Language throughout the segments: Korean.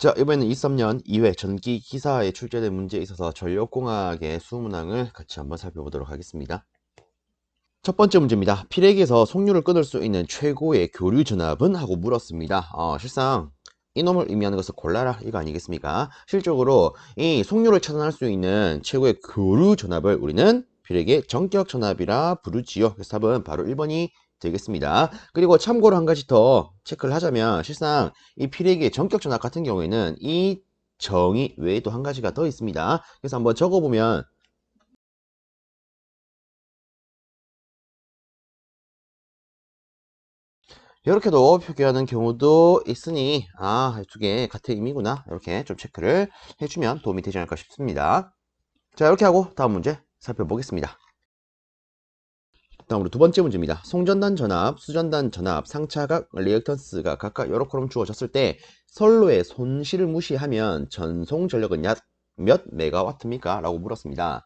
자, 이번에는 23년 2회 전기 기사에 출제된 문제에 있어서 전력공학의 수문항을 같이 한번 살펴보도록 하겠습니다. 첫 번째 문제입니다. 필액에서 속류를 끊을 수 있는 최고의 교류 전압은? 하고 물었습니다. 어, 실상 이놈을 의미하는 것을 골라라 이거 아니겠습니까? 실적으로 이 속류를 차단할 수 있는 최고의 교류 전압을 우리는 필액의 전격 전압이라 부르지요. 그래서 답은 바로 1번이 되겠습니다. 그리고 참고로 한 가지 더 체크를 하자면 실상 이 필액의 전격 전압 같은 경우에는 이 정의 외에도 한 가지가 더 있습니다. 그래서 한번 적어보면 이렇게도 표기하는 경우도 있으니 아, 두 개 같은 의미구나. 이렇게 좀 체크를 해주면 도움이 되지 않을까 싶습니다. 자, 이렇게 하고 다음 문제 살펴보겠습니다. 다음으로 두 번째 문제입니다. 송전단 전압, 수전단 전압, 상차각, 리액턴스가 각각 여러 콜럼 주어졌을 때 선로의 손실을 무시하면 전송 전력은 약 몇 메가와트입니까? 라고 물었습니다.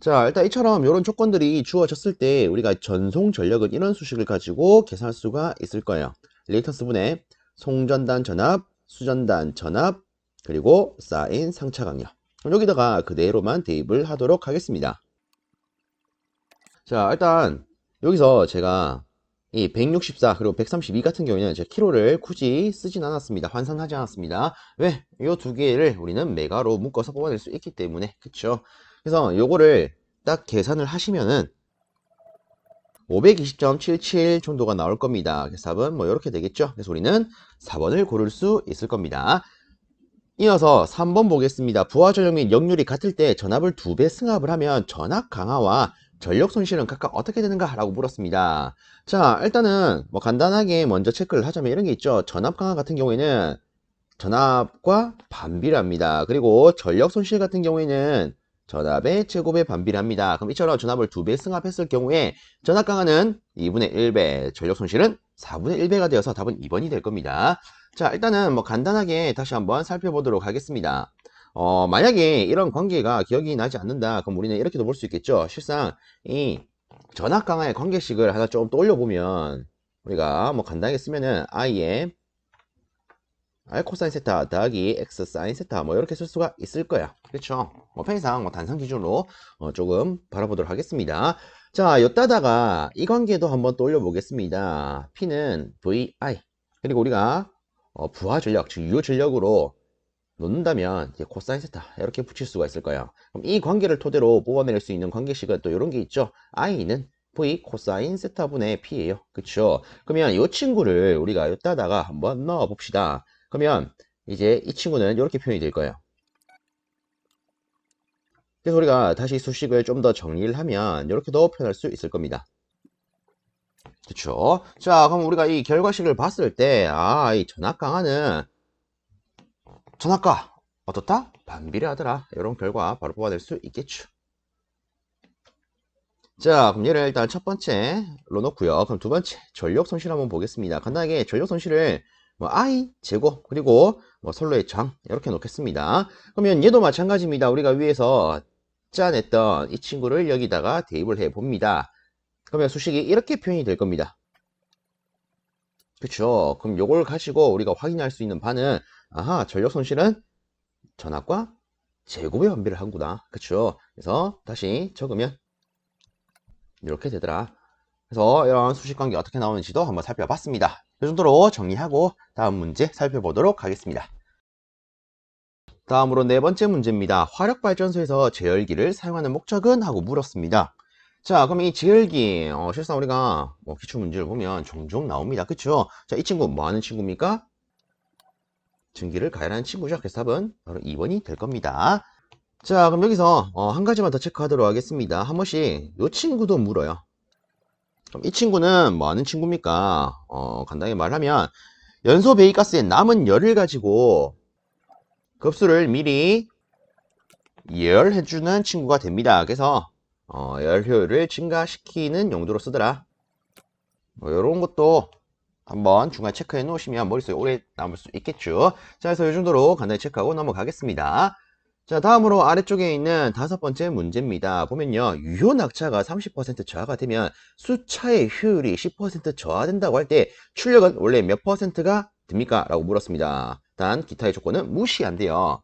자, 일단 이처럼 이런 조건들이 주어졌을 때 우리가 전송 전력은 이런 수식을 가지고 계산할 수가 있을 거예요. 리액턴스 분의 송전단 전압, 수전단 전압, 그리고 쌓인 상차각력. 여기다가 그대로만 대입을 하도록 하겠습니다. 자, 일단 여기서 제가 이 164 그리고 132 같은 경우에는 제 키로를 굳이 쓰진 않았습니다. 환산하지 않았습니다. 왜? 이 두 개를 우리는 메가로 묶어서 뽑아낼 수 있기 때문에 그쵸? 그래서 요거를 딱 계산을 하시면은 520.77 정도가 나올 겁니다. 그래서 답은 뭐 이렇게 되겠죠. 그래서 우리는 4번을 고를 수 있을 겁니다. 이어서 3번 보겠습니다. 부하 전력 및 역률이 같을 때 전압을 두배 승합을 하면 전압 강화와 전력 손실은 각각 어떻게 되는가? 라고 물었습니다. 자, 일단은 뭐 간단하게 먼저 체크를 하자면 이런 게 있죠. 전압 강화 같은 경우에는 전압과 반비례합니다. 그리고 전력 손실 같은 경우에는 전압의 제곱에 반비례합니다. 그럼 이처럼 전압을 두 배 승합했을 경우에 전압 강화는 2분의 1배, 전력 손실은 4분의 1배가 되어서 답은 2번이 될 겁니다. 자, 일단은 뭐 간단하게 다시 한번 살펴보도록 하겠습니다. 어, 만약에 이런 관계가 기억이 나지 않는다. 그럼 우리는 이렇게도 볼 수 있겠죠. 실상 이 전압 강화의 관계식을 하나 좀 떠올려 보면 우리가 뭐 간단하게 쓰면은 i의 r 코사인 세타 더하기 x 사인 세타 뭐 이렇게 쓸 수가 있을 거야. 그렇죠? 뭐 편의상 뭐 단상 기준으로 어, 조금 바라보도록 하겠습니다. 자, 여따다가 이 관계도 한번 떠올려 보겠습니다. P는 vi 그리고 우리가 어, 부하 전력, 즉 유효 전력으로 놓는다면 이제 코사인 세타 이렇게 붙일 수가 있을 거예요. 그럼 이 관계를 토대로 뽑아낼 수 있는 관계식은 또 이런 게 있죠. i는 v 코사인 세타분의 p예요. 그쵸? 그러면 이 친구를 우리가 여따다가 한번 넣어 봅시다. 그러면 이제 이 친구는 이렇게 표현이 될 거예요. 그래서 우리가 다시 수식을 좀 더 정리를 하면 이렇게도 표현할 수 있을 겁니다. 그쵸? 자, 그럼 우리가 이 결과식을 봤을 때, 아, 이 전압 강화는 전압과 어떻다? 반비례하더라. 이런 결과 바로 뽑아낼 수 있겠죠. 자, 그럼 얘를 일단 첫 번째 로 놓고요. 그럼 두 번째 전력 손실 한번 보겠습니다. 간단하게 전력 손실을 뭐 i 제곱 그리고 뭐 선로의 장 이렇게 놓겠습니다. 그러면 얘도 마찬가지입니다. 우리가 위에서 짜냈던 이 친구를 여기다가 대입을 해 봅니다. 그러면 수식이 이렇게 표현이 될 겁니다. 그렇죠. 그럼 요걸 가지고 우리가 확인할 수 있는 바는 아하 전력 손실은 전압과 제곱의 반비를 하구나. 그렇죠. 그래서 다시 적으면 이렇게 되더라. 그래서 이런 수식 관계 어떻게 나오는지도 한번 살펴봤습니다. 이 정도로 정리하고 다음 문제 살펴보도록 하겠습니다. 다음으로 네 번째 문제입니다. 화력발전소에서 제열기를 사용하는 목적은? 하고 물었습니다. 자, 그럼 이 제열기, 어, 실상 우리가 뭐 기출문제를 보면 종종 나옵니다. 그쵸? 자, 이 친구 뭐 하는 친구입니까? 전기를 가열하는 친구죠. 그래서 답은 바로 2번이 될 겁니다. 자, 그럼 여기서 어, 한 가지만 더 체크하도록 하겠습니다. 한 번씩 이 친구도 물어요. 그럼 이 친구는 뭐 하는 친구입니까? 어, 간단히 말하면 연소 배기가스의 남은 열을 가지고 급수를 미리 예열해주는 친구가 됩니다. 그래서 어, 열 효율을 증가시키는 용도로 쓰더라. 뭐 이런 것도 한번 중간 체크해 놓으시면 머릿속에 오래 남을 수 있겠죠. 자, 그래서 이 정도로 간단히 체크하고 넘어가겠습니다. 자, 다음으로 아래쪽에 있는 다섯 번째 문제입니다. 보면요. 유효 낙차가 30% 저하가 되면 수차의 효율이 10% 저하된다고 할 때 출력은 원래 몇 퍼센트가 됩니까? 라고 물었습니다. 단 기타의 조건은 무시한대요.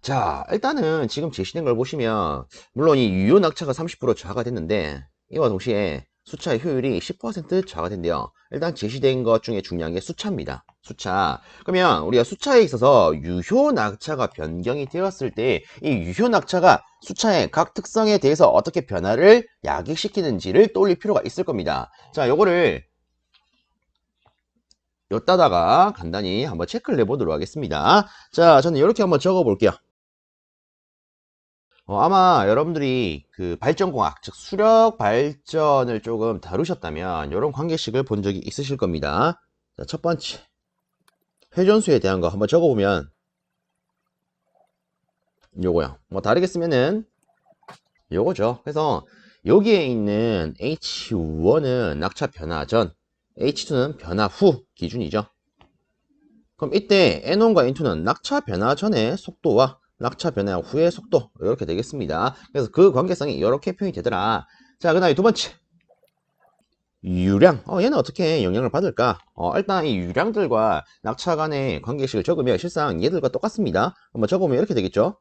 자, 일단은 지금 제시된 걸 보시면 물론 이 유효 낙차가 30% 저하가 됐는데 이와 동시에 숫자의 효율이 10% 저하가 된대요. 일단 제시된 것 중에 중요한 게 숫자입니다. 숫자. 그러면 우리가 숫자에 있어서 유효 낙차가 변경이 되었을 때 이 유효 낙차가 숫자의 각 특성에 대해서 어떻게 변화를 야기시키는지를 떠올릴 필요가 있을 겁니다. 자, 요거를 요따다가 간단히 한번 체크를 해보도록 하겠습니다. 자, 저는 이렇게 한번 적어 볼게요. 어, 아마 여러분들이 그 발전공학, 즉 수력 발전을 조금 다루셨다면 이런 관계식을 본 적이 있으실 겁니다. 자, 첫 번째 회전수에 대한 거 한번 적어보면 요거요. 뭐 다르게 쓰면은 요거죠. 그래서 여기에 있는 H1은 낙차 변화 전, H2는 변화 후 기준이죠. 그럼 이때 N1과 N2는 낙차 변화 전의 속도와 낙차 변화 후의 속도 이렇게 되겠습니다. 그래서 그 관계성이 이렇게 표현이 되더라. 자, 그 다음에 두 번째 유량. 어, 얘는 어떻게 영향을 받을까? 어, 일단 이 유량들과 낙차 간의 관계식을 적으면 실상 얘들과 똑같습니다. 한번 적으면 이렇게 되겠죠?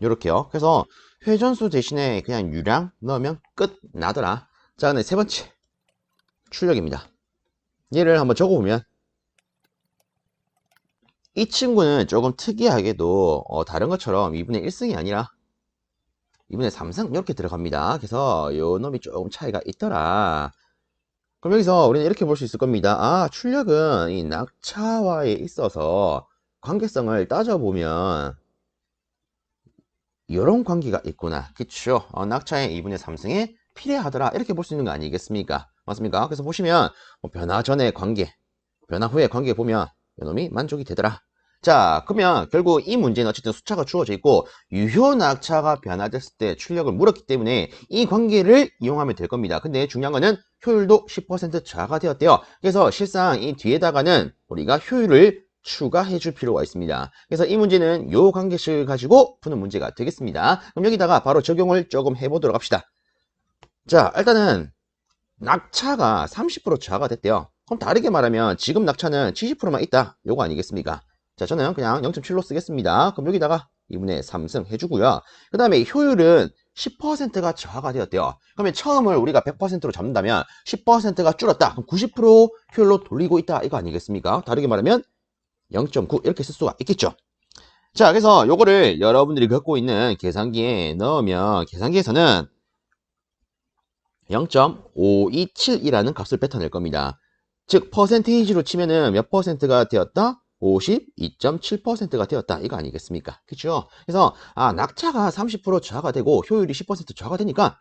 이렇게요. 그래서 회전수 대신에 그냥 유량 넣으면 끝 나더라. 자, 근데 세 번째 출력입니다. 얘를 한번 적어보면 이 친구는 조금 특이하게도 어, 다른 것처럼 2분의 1승이 아니라 2분의 3승 이렇게 들어갑니다. 그래서 요 놈이 조금 차이가 있더라. 그럼 여기서 우리는 이렇게 볼 수 있을 겁니다. 아 출력은 이 낙차와에 있어서 관계성을 따져보면 이런 관계가 있구나. 그쵸? 어, 낙차의 2분의 3승에 필요하더라. 이렇게 볼 수 있는 거 아니겠습니까? 맞습니까? 그래서 보시면 뭐 변화 전의 관계, 변화 후의 관계 보면 이놈이 만족이 되더라. 자, 그러면 결국 이 문제는 어쨌든 숫자가 주어져 있고 유효 낙차가 변화됐을 때 출력을 물었기 때문에 이 관계를 이용하면 될 겁니다. 근데 중요한 거는 효율도 10% 저하가 되었대요. 그래서 실상 이 뒤에다가는 우리가 효율을 추가해 줄 필요가 있습니다. 그래서 이 문제는 요 관계식을 가지고 푸는 문제가 되겠습니다. 그럼 여기다가 바로 적용을 조금 해보도록 합시다. 자, 일단은 낙차가 30% 저하가 됐대요. 그럼 다르게 말하면 지금 낙차는 70%만 있다. 요거 아니겠습니까? 자, 저는 그냥 0.7로 쓰겠습니다. 그럼 여기다가 2분의 3승 해주고요. 그 다음에 효율은 10%가 저하가 되었대요. 그러면 처음을 우리가 100%로 잡는다면 10%가 줄었다. 그럼 90% 효율로 돌리고 있다. 이거 아니겠습니까? 다르게 말하면 0.9 이렇게 쓸 수가 있겠죠. 자, 그래서 요거를 여러분들이 갖고 있는 계산기에 넣으면 계산기에서는 0.527이라는 값을 뱉어낼 겁니다. 즉 퍼센테이지로 치면은 몇 퍼센트가 되었다? 52.7%가 되었다. 이거 아니겠습니까? 그죠? 그래서 아 낙차가 30% 저하가 되고 효율이 10% 저하가 되니까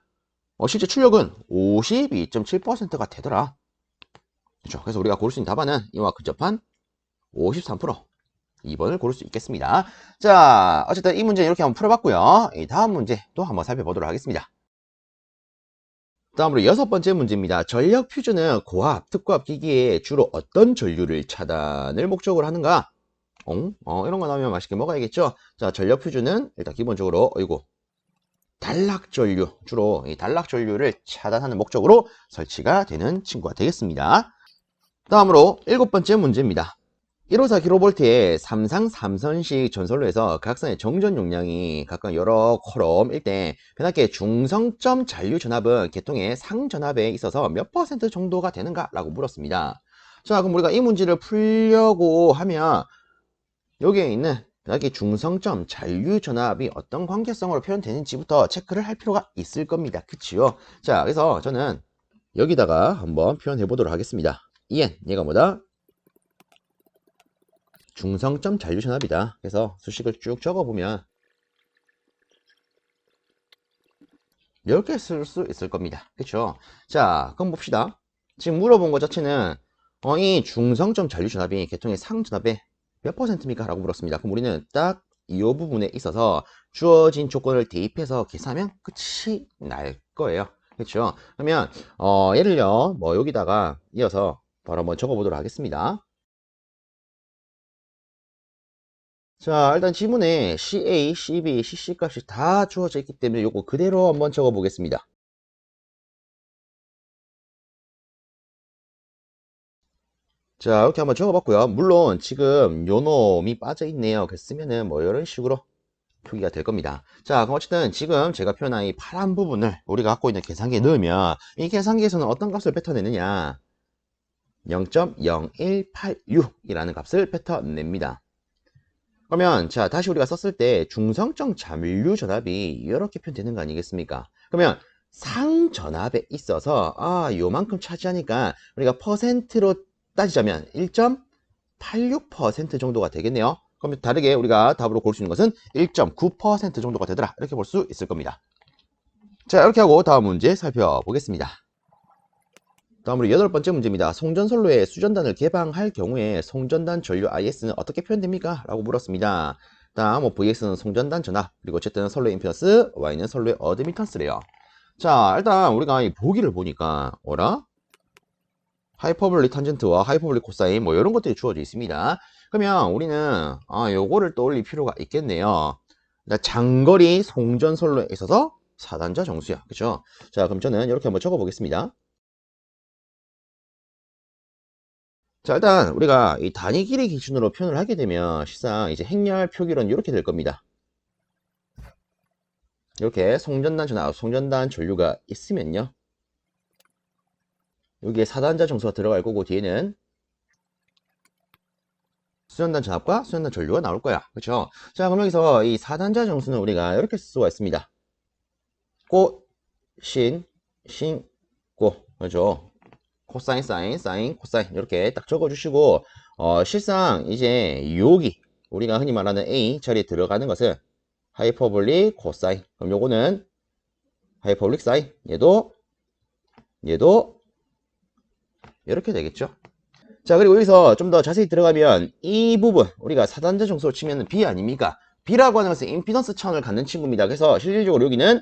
어, 실제 출력은 52.7%가 되더라. 그죠? 그래서 우리가 고를 수 있는 답안은 이와 근접한 53% 2번을 고를 수 있겠습니다. 자, 어쨌든 이 문제 이렇게 한번 풀어봤고요. 이 다음 문제 또 한번 살펴보도록 하겠습니다. 다음으로 여섯 번째 문제입니다. 전력 퓨즈는 고압, 특고압 기기에 주로 어떤 전류를 차단을 목적으로 하는가? 어, 어, 이런 거 나오면 맛있게 먹어야겠죠? 자, 전력 퓨즈는 일단 기본적으로, 어이구, 단락 전류, 주로 이 단락 전류를 차단하는 목적으로 설치가 되는 친구가 되겠습니다. 다음으로 일곱 번째 문제입니다. 154kV의 삼상 3선식 전선로에서 각선의 정전 용량이 각각 여러 콜롬일 때 변압기의 중성점 잔류 전압은 계통의 상 전압에 있어서 몇 퍼센트 정도가 되는가? 라고 물었습니다. 자, 그럼 우리가 이 문제를 풀려고 하면 여기에 있는 변압기 중성점 잔류 전압이 어떤 관계성으로 표현되는지부터 체크를 할 필요가 있을 겁니다. 그치요? 자, 그래서 저는 여기다가 한번 표현해 보도록 하겠습니다. EN, 얘가 뭐다? 중성점 잔류전압이다. 그래서 수식을 쭉 적어보면 이렇게 쓸수 있을 겁니다. 그렇죠? 자, 그럼 봅시다. 지금 물어본 것 자체는 어, 이 중성점 잔류전압이 계통의 상전압의 몇 퍼센트입니까? 라고 물었습니다. 그럼 우리는 딱 이 부분에 있어서 주어진 조건을 대입해서 계산하면 끝이 날 거예요. 그렇죠? 그러면 어, 예를요, 뭐 여기다가 이어서 바로 한번 적어보도록 하겠습니다. 자, 일단 지문에 CA, CB, CC 값이 다 주어져 있기 때문에 이거 그대로 한번 적어 보겠습니다. 자, 이렇게 한번 적어봤고요. 물론 지금 요 놈이 빠져있네요. 그래서 쓰면은 뭐 이런 식으로 표기가 될 겁니다. 자, 그럼 어쨌든 지금 제가 표현한 이 파란 부분을 우리가 갖고 있는 계산기에 넣으면 이 계산기에서는 어떤 값을 뱉어내느냐 0.0186이라는 값을 뱉어냅니다. 그러면 자 다시 우리가 썼을 때 중성적 잔류 전압이 이렇게 표현되는 거 아니겠습니까? 그러면 상전압에 있어서 아 요만큼 차지하니까 우리가 퍼센트로 따지자면 1.86% 정도가 되겠네요. 그럼 다르게 우리가 답으로 고를 수 있는 것은 1.9% 정도가 되더라. 이렇게 볼 수 있을 겁니다. 자, 이렇게 하고 다음 문제 살펴보겠습니다. 다음으로 여덟 번째 문제입니다. 송전선로에 수전단을 개방할 경우에 송전단 전류 IS는 어떻게 표현됩니까? 라고 물었습니다. 다음 뭐 VX는 송전단 전압, 그리고 어쨌든 선로의 임피던스, Y는 선로의 어드미턴스래요. 자, 일단 우리가 이 보기를 보니까 어라? 하이퍼블리 탄젠트와 하이퍼블리 코사인 뭐 이런 것들이 주어져 있습니다. 그러면 우리는 아 요거를 떠올릴 필요가 있겠네요. 장거리 송전선로에 있어서 4단자 정수야. 그죠? 자, 그럼 저는 이렇게 한번 적어 보겠습니다. 자, 일단 우리가 이 단위 길이 기준으로 표현을 하게 되면 실상 이제 행렬 표기론 이렇게 될 겁니다. 이렇게 송전단 전압, 송전단 전류가 있으면요. 여기에 4단자 정수가 들어갈 거고 뒤에는 수전단 전압과 수전단 전류가 나올 거야. 그렇죠? 자, 그럼 여기서 이 4단자 정수는 우리가 이렇게 쓸 수가 있습니다. 꽃, 신, 신, 꽃. 그렇죠? 코사인, 사인, 사인, 코사인 이렇게 딱 적어주시고 어, 실상 이제 여기 우리가 흔히 말하는 A 자리에 들어가는 것은 하이퍼볼릭 코사인. 그럼 요거는 하이퍼볼릭 사인. 얘도 얘도 이렇게 되겠죠? 자 그리고 여기서 좀 더 자세히 들어가면 이 부분 우리가 4단자 정수로 치면 B 아닙니까? B라고 하는 것은 임피던스 차원을 갖는 친구입니다. 그래서 실질적으로 여기는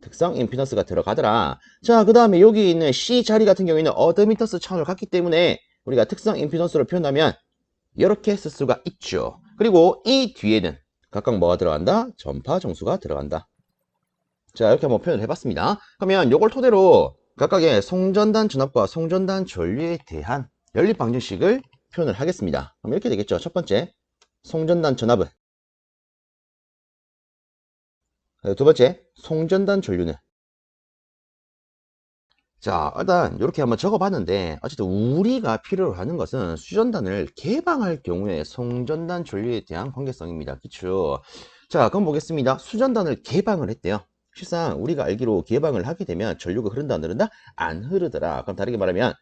특성 임피던스가 들어가더라. 자, 그 다음에 여기 있는 C 자리 같은 경우에는 어드미터스 차원을 갖기 때문에 우리가 특성 임피던스로 표현하면 이렇게 쓸 수가 있죠. 그리고 이 뒤에는 각각 뭐가 들어간다? 전파 정수가 들어간다. 자, 이렇게 한번 표현을 해봤습니다. 그러면 이걸 토대로 각각의 송전단 전압과 송전단 전류에 대한 연립 방정식을 표현을 하겠습니다. 그럼 이렇게 되겠죠. 첫 번째, 송전단 전압은 두 번째, 송전단 전류는 자, 일단 이렇게 한번 적어봤는데 어쨌든 우리가 필요로 하는 것은 수전단을 개방할 경우에 송전단 전류에 대한 관계성입니다. 그쵸? 자, 그럼 보겠습니다. 수전단을 개방을 했대요. 실상 우리가 알기로 개방을 하게 되면 전류가 흐른다 안 흐른다? 안 흐르더라. 그럼 다르게 말하면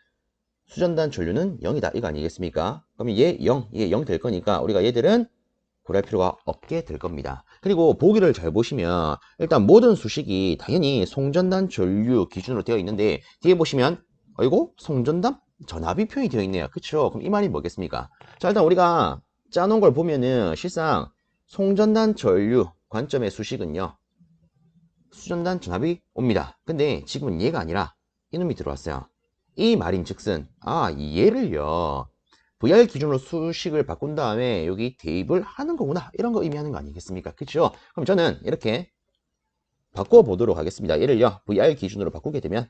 수전단 전류는 0이다. 이거 아니겠습니까? 그럼 얘 0, 얘 0 될 거니까 우리가 얘들은 고려할 필요가 없게 될 겁니다. 그리고 보기를 잘 보시면 일단 모든 수식이 당연히 송전단 전류 기준으로 되어 있는데 뒤에 보시면 어이고 송전단 전압이 표현이 되어 있네요. 그쵸? 그럼 이 말이 뭐겠습니까? 자 일단 우리가 짜놓은 걸 보면은 실상 송전단 전류 관점의 수식은요. 수전단 전압이 옵니다. 근데 지금은 얘가 아니라 이놈이 들어왔어요. 이 말인 즉슨 아 얘를요. VR 기준으로 수식을 바꾼 다음에 여기 대입을 하는 거구나. 이런 거 의미하는 거 아니겠습니까? 그렇죠 그럼 저는 이렇게 바꿔 보도록 하겠습니다. 얘를요 VR 기준으로 바꾸게 되면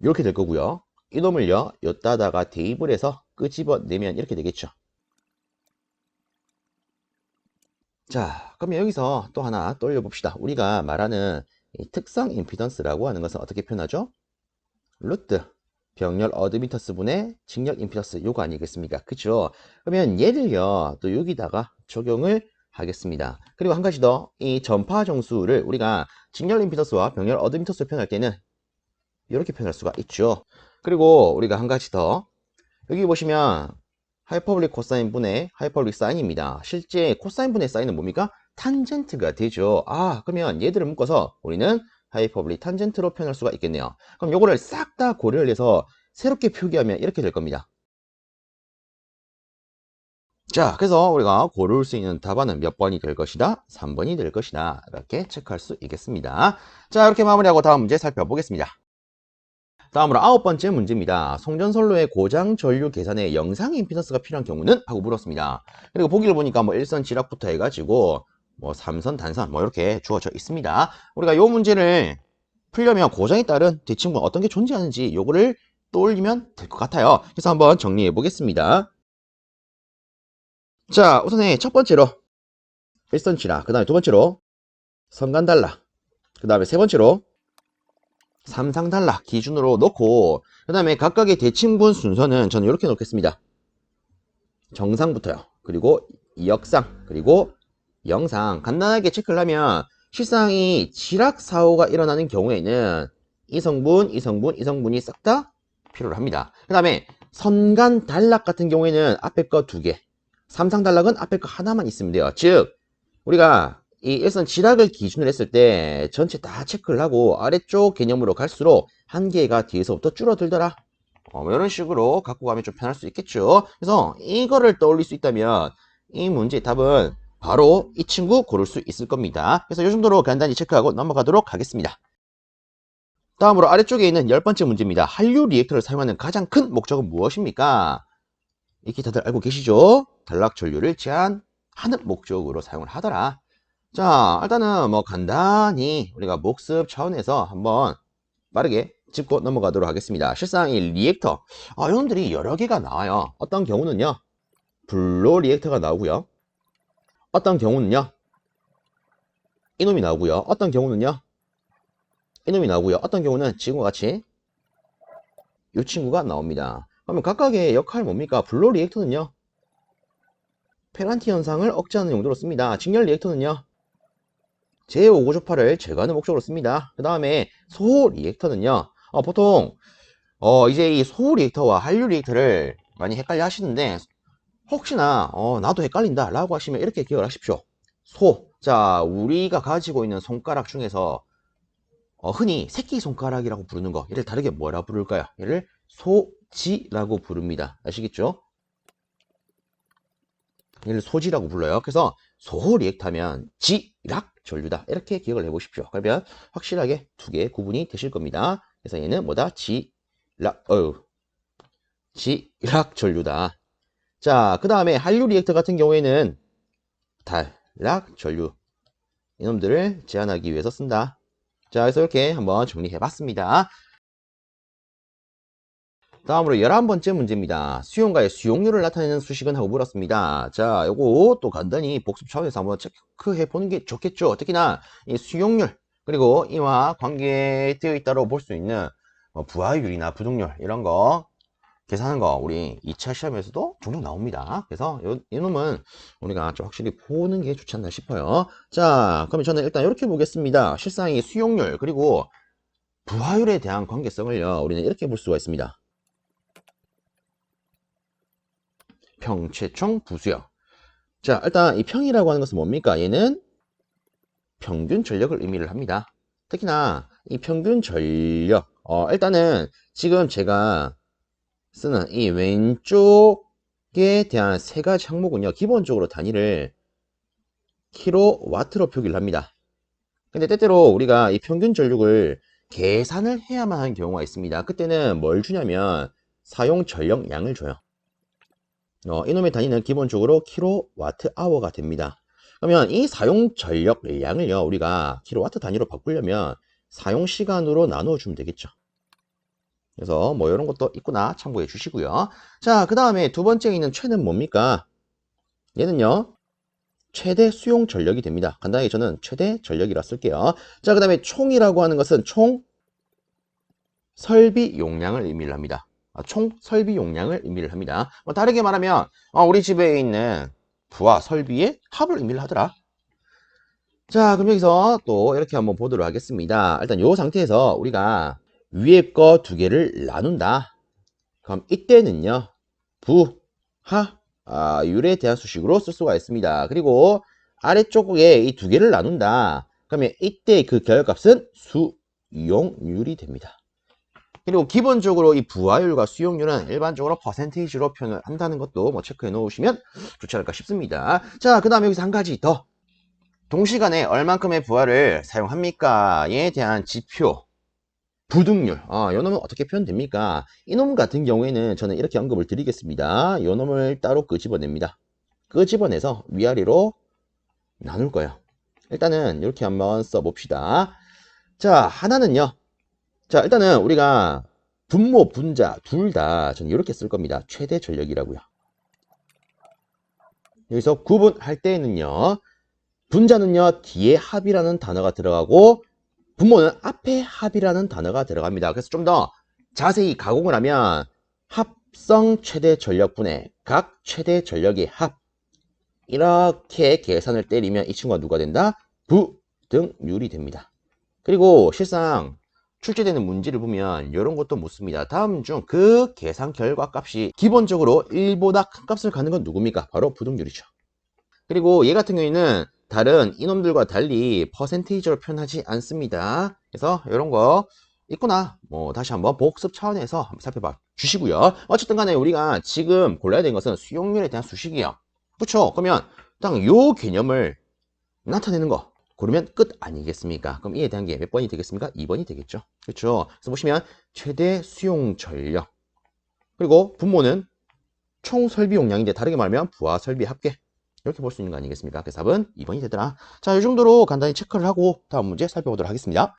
이렇게 될 거고요. 이놈을요 여따다가 대입을 해서 끄집어내면 이렇게 되겠죠. 자 그러면 여기서 또 하나 떠올려 봅시다. 우리가 말하는 특성 임피던스라고 하는 것은 어떻게 표현하죠? 루트 병렬 어드미터스 분의 직렬 임피던스 요거 아니겠습니까? 그죠? 그러면 얘를요 또 여기다가 적용을 하겠습니다. 그리고 한 가지 더 이 전파 정수를 우리가 직렬 임피던스와 병렬 어드미터스로 표현할 때는 이렇게 표현할 수가 있죠. 그리고 우리가 한 가지 더 여기 보시면 하이퍼블릭 코사인 분의 하이퍼블릭 사인입니다. 실제 코사인 분의 사인은 뭡니까? 탄젠트가 되죠. 아 그러면 얘들을 묶어서 우리는 하이퍼블리 탄젠트로 표현할 수가 있겠네요. 그럼 요거를 싹 다 고려를 해서 새롭게 표기하면 이렇게 될 겁니다. 자, 그래서 우리가 고를 수 있는 답안은 몇 번이 될 것이다? 3번이 될 것이다. 이렇게 체크할 수 있겠습니다. 자, 이렇게 마무리하고 다음 문제 살펴보겠습니다. 다음으로 아홉 번째 문제입니다. 송전선로의 고장 전류 계산에 영상 임피던스가 필요한 경우는? 하고 물었습니다. 그리고 보기를 보니까 뭐 일선 지락부터 해가지고 뭐 삼선, 단선 뭐 이렇게 주어져 있습니다. 우리가 이 문제를 풀려면 고정에 따른 대칭분 어떤 게 존재하는지 요거를 떠올리면 될 것 같아요. 그래서 한번 정리해 보겠습니다. 자, 우선에 첫 번째로 일선치라, 그 다음에 두 번째로 성간달라, 그 다음에 세 번째로 삼상달라 기준으로 놓고 그 다음에 각각의 대칭분 순서는 저는 이렇게 놓겠습니다. 정상부터요. 그리고 역상, 그리고 영상 간단하게 체크를 하면 실상이 지락 사고가 일어나는 경우에는 이 성분, 이 성분, 이 성분이 싹 다 필요로 합니다. 그 다음에 선간 단락 같은 경우에는 앞에 거 두 개, 삼상 단락은 앞에 거 하나만 있으면 돼요. 즉 우리가 이 일선 지락을 기준으로 했을 때 전체 다 체크를 하고 아래쪽 개념으로 갈수록 한 개가 뒤에서부터 줄어들더라. 어, 뭐 이런 식으로 갖고 가면 좀 편할 수 있겠죠. 그래서 이거를 떠올릴 수 있다면 이 문제의 답은 바로 이 친구 고를 수 있을 겁니다. 그래서 이 정도로 간단히 체크하고 넘어가도록 하겠습니다. 다음으로 아래쪽에 있는 열 번째 문제입니다. 한류 리액터를 사용하는 가장 큰 목적은 무엇입니까? 이렇게 다들 알고 계시죠? 단락 전류를 제한하는 목적으로 사용을 하더라. 자, 일단은 뭐 간단히 우리가 목습 차원에서 한번 빠르게 짚고 넘어가도록 하겠습니다. 실상 이 리액터, 아, 이놈들이 여러 개가 나와요. 어떤 경우는요, 블로 리액터가 나오고요. 어떤 경우는요, 이놈이 나오고요. 어떤 경우는요, 이놈이 나오고요. 어떤 경우는 지금과 같이 이 친구가 나옵니다. 그러면 각각의 역할 뭡니까? 블로 리액터는요, 페란티 현상을 억제하는 용도로 씁니다. 직렬 리액터는요, 제5고조파를 제거하는 목적으로 씁니다. 그 다음에 소호 리액터는요, 어, 보통, 어, 이제 이 소호 리액터와 한류 리액터를 많이 헷갈려 하시는데, 혹시나, 어, 나도 헷갈린다 라고 하시면 이렇게 기억을 하십시오. 소. 자, 우리가 가지고 있는 손가락 중에서, 어, 흔히 새끼 손가락이라고 부르는 거, 얘를 다르게 뭐라 부를까요? 얘를 소지라고 부릅니다. 아시겠죠? 얘를 소지라고 불러요. 그래서 소호 리액터면 지락 전류다. 이렇게 기억을 해보십시오. 그러면 확실하게 두개 구분이 되실 겁니다. 그래서 얘는 뭐다? 지락, 어유 지락 전류다. 자, 그 다음에 한류 리액터 같은 경우에는 단락 전류. 이놈들을 제한하기 위해서 쓴다. 자, 그래서 이렇게 한번 정리해 봤습니다. 다음으로 11번째 문제입니다. 수용가의 수용률을 나타내는 수식은 하고 물었습니다. 자, 요거 또 간단히 복습 차원에서 한번 체크해 보는 게 좋겠죠. 특히나 이 수용률, 그리고 이와 관계되어 있다고 볼 수 있는 뭐 부하율이나 부동률 이런 거 계산하는 거 우리 2차 시험에서도 종종 나옵니다. 그래서 요, 이놈은 우리가 좀 확실히 보는 게 좋지 않나 싶어요. 자, 그러면 저는 일단 이렇게 보겠습니다. 실상의 수용률 그리고 부하율에 대한 관계성을요. 우리는 이렇게 볼 수가 있습니다. 평, 최총, 부수요. 자, 일단 이 평이라고 하는 것은 뭡니까? 얘는 평균 전력을 의미를 합니다. 특히나 이 평균 전력, 어, 일단은 지금 제가 쓰는 이 왼쪽에 대한 세 가지 항목은요, 기본적으로 단위를 킬로와트로 표기를 합니다. 근데 때때로 우리가 이 평균 전력을 계산을 해야만 하는 경우가 있습니다. 그때는 뭘 주냐면 사용 전력량을 줘요. 어, 이놈의 단위는 기본적으로 킬로와트 아워가 됩니다. 그러면 이 사용 전력량을요, 우리가 킬로와트 단위로 바꾸려면 사용 시간으로 나누어 주면 되겠죠. 그래서 뭐 이런 것도 있구나 참고해 주시고요. 자, 그 다음에 두 번째 있는 최는 뭡니까? 얘는요, 최대 수용 전력이 됩니다. 간단하게 저는 최대 전력이라 쓸게요. 자, 그 다음에 총이라고 하는 것은 총 설비 용량을 의미를 합니다. 아, 총 설비 용량을 의미를 합니다. 뭐 다르게 말하면 어, 우리 집에 있는 부하 설비의 합을 의미를 하더라. 자, 그럼 여기서 또 이렇게 한번 보도록 하겠습니다. 일단 이 상태에서 우리가 위에 거 두 개를 나눈다. 그럼 이때는요, 부, 하, 아, 율에 대한 수식으로 쓸 수가 있습니다. 그리고 아래쪽에 이 두 개를 나눈다. 그러면 이때 그 결값은 수용률이 됩니다. 그리고 기본적으로 이 부하율과 수용률은 일반적으로 퍼센테이지로 표현을 한다는 것도 뭐 체크해 놓으시면 좋지 않을까 싶습니다. 자, 그 다음에 여기서 한 가지 더. 동시간에 얼만큼의 부하를 사용합니까?에 대한 지표. 부등률. 아, 요 놈은 어떻게 표현됩니까? 이놈 같은 경우에는 저는 이렇게 언급을 드리겠습니다. 요 놈을 따로 끄집어냅니다. 끄집어내서 위아래로 나눌 거예요. 일단은 이렇게 한번 써봅시다. 자, 하나는요. 자, 일단은 우리가 분모, 분자 둘 다 저는 이렇게 쓸 겁니다. 최대 전력이라고요. 여기서 구분할 때에는요. 분자는요. 뒤에 합이라는 단어가 들어가고 분모는 앞에 합이라는 단어가 들어갑니다. 그래서 좀 더 자세히 가공을 하면 합성 최대 전력분의 각 최대 전력의 합 이렇게 계산을 때리면 이 친구가 누가 된다? 부 등률이 됩니다. 그리고 실상 출제되는 문제를 보면 이런 것도 묻습니다. 다음 중 그 계산 결과 값이 기본적으로 1보다 큰 값을 갖는 건 누굽니까? 바로 부등률이죠. 그리고 얘 같은 경우에는 다른 이놈들과 달리 퍼센테이지로 표현하지 않습니다. 그래서 이런 거 있구나. 뭐 다시 한번 복습 차원에서 한번 살펴봐 주시고요. 어쨌든 간에 우리가 지금 골라야 되는 것은 수용률에 대한 수식이에요. 그렇죠? 그러면 딱 요 개념을 나타내는 거 고르면 끝 아니겠습니까? 그럼 이에 대한 게 몇 번이 되겠습니까? 2번이 되겠죠. 그렇죠? 그래서 보시면 최대 수용 전력 그리고 분모는 총 설비 용량인데 다르게 말하면 부하 설비 합계 이렇게 볼 수 있는 거 아니겠습니까? 그래서 답은 2번이 되더라. 자, 이 정도로 간단히 체크를 하고 다음 문제 살펴보도록 하겠습니다.